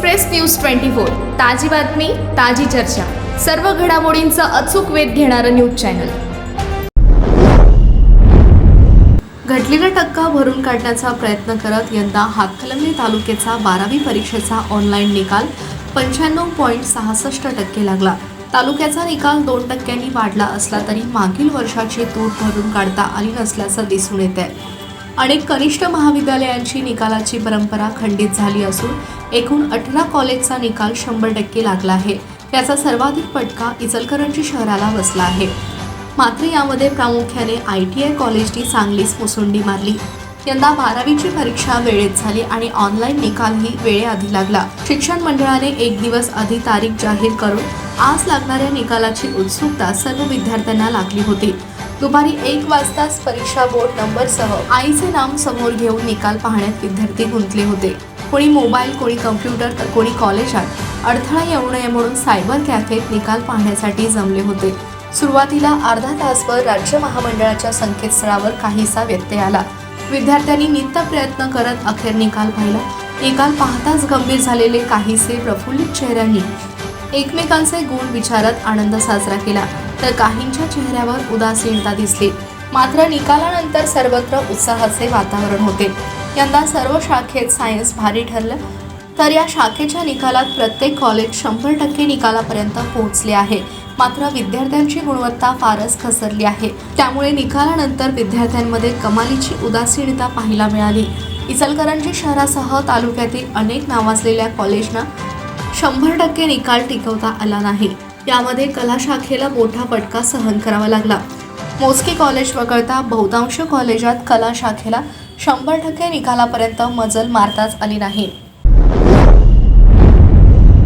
Express news twenty four. ताजी बातमी ताजी चर्चा. सर्व घडामोडींचा अचूक वेध घेणारं न्यूज चॅनल. घटलेला टक्का भरून काढण्याचा प्रयत्न करत यंदा हातकलंगली तालुक्याचा बारावी परीक्षेचा ऑनलाईन निकाल पंच्याण्णव पॉईंट सहासष्ट टक्के लागला. तालुक्याचा निकाल दोन टक्क्यांनी वाढला असला तरी मागील वर्षाची तूट भरून काढता आली नसल्याचं दिसून येत आहे अनेक कनिष्ठ महाविद्यालयांची निकालाची परंपरा खंडित झाली असून एकूण अठरा कॉलेजचा निकाल शंभर टक्के लागला आहे. याचा सर्वाधिक फटका इचलकरंजी शहराला बसला आहे. मात्र यामध्ये प्रामुख्याने आय टी आय कॉलेजनी चांगलीच मुसुंडी मारली. यंदा बारावीची परीक्षा वेळेत झाली आणि ऑनलाईन निकालही वेळेआधी लागला. शिक्षण मंडळाने एक दिवस आधी तारीख जाहीर करून आज लागणाऱ्या निकालाची उत्सुकता सर्व विद्यार्थ्यांना लागली होती. दुपारी एक वाजताच परीक्षा बोर्ड नंबरसह आईचे नाम समोर घेऊन निकाल पाहण्यात विद्यार्थी गुंतले होते. कोणी मोबाईल कोणी कम्प्युटर तर कोणी कॉलेजात. अडथळा येऊ नये म्हणून सायबर कॅफेत निकाल पाहण्यासाठी जमले होते. सुरुवातीला अर्धा तासभर राज्य महामंडळाच्या संकेतस्थळावर काहीसा व्यत्यय आला. विद्यार्थ्यांनी नित्य प्रयत्न करत अखेर निकाल पाहिला. निकाल पाहताच गंभीर झालेले काहीसे प्रफुल्लित चेहऱ्यांनी एकमेकांचे गुण विचारत आनंद साजरा केला. तर काहींच्या चेहऱ्यावर उदासीनता दिसली. मात्र निकालानंतर सर्वत्र उत्साहाचे वातावरण होते. यंदा सर्व शाखेत सायन्स भारी ठरलं तर या शाखेच्या निकालात प्रत्येक कॉलेज शंभर टक्के निकालापर्यंत पोहोचले आहे. मात्र विद्यार्थ्यांची गुणवत्ता फारच घसरली आहे. त्यामुळे निकालानंतर विद्यार्थ्यांमध्ये कमालीची उदासीनता पाहायला मिळाली. इचलकरंजी शहरासह तालुक्यातील अनेक नावाजलेल्या कॉलेजना शंभर टक्के निकाल टिकवता आला नाही. यामध्ये कला शाखेला मोठा फटका सहन करावा लागला. मोजकी कॉलेज वगळता बहुतांश कॉलेजात कला शाखेला शंभर टक्के निकालापर्यंत मजल मारताच आली नाही.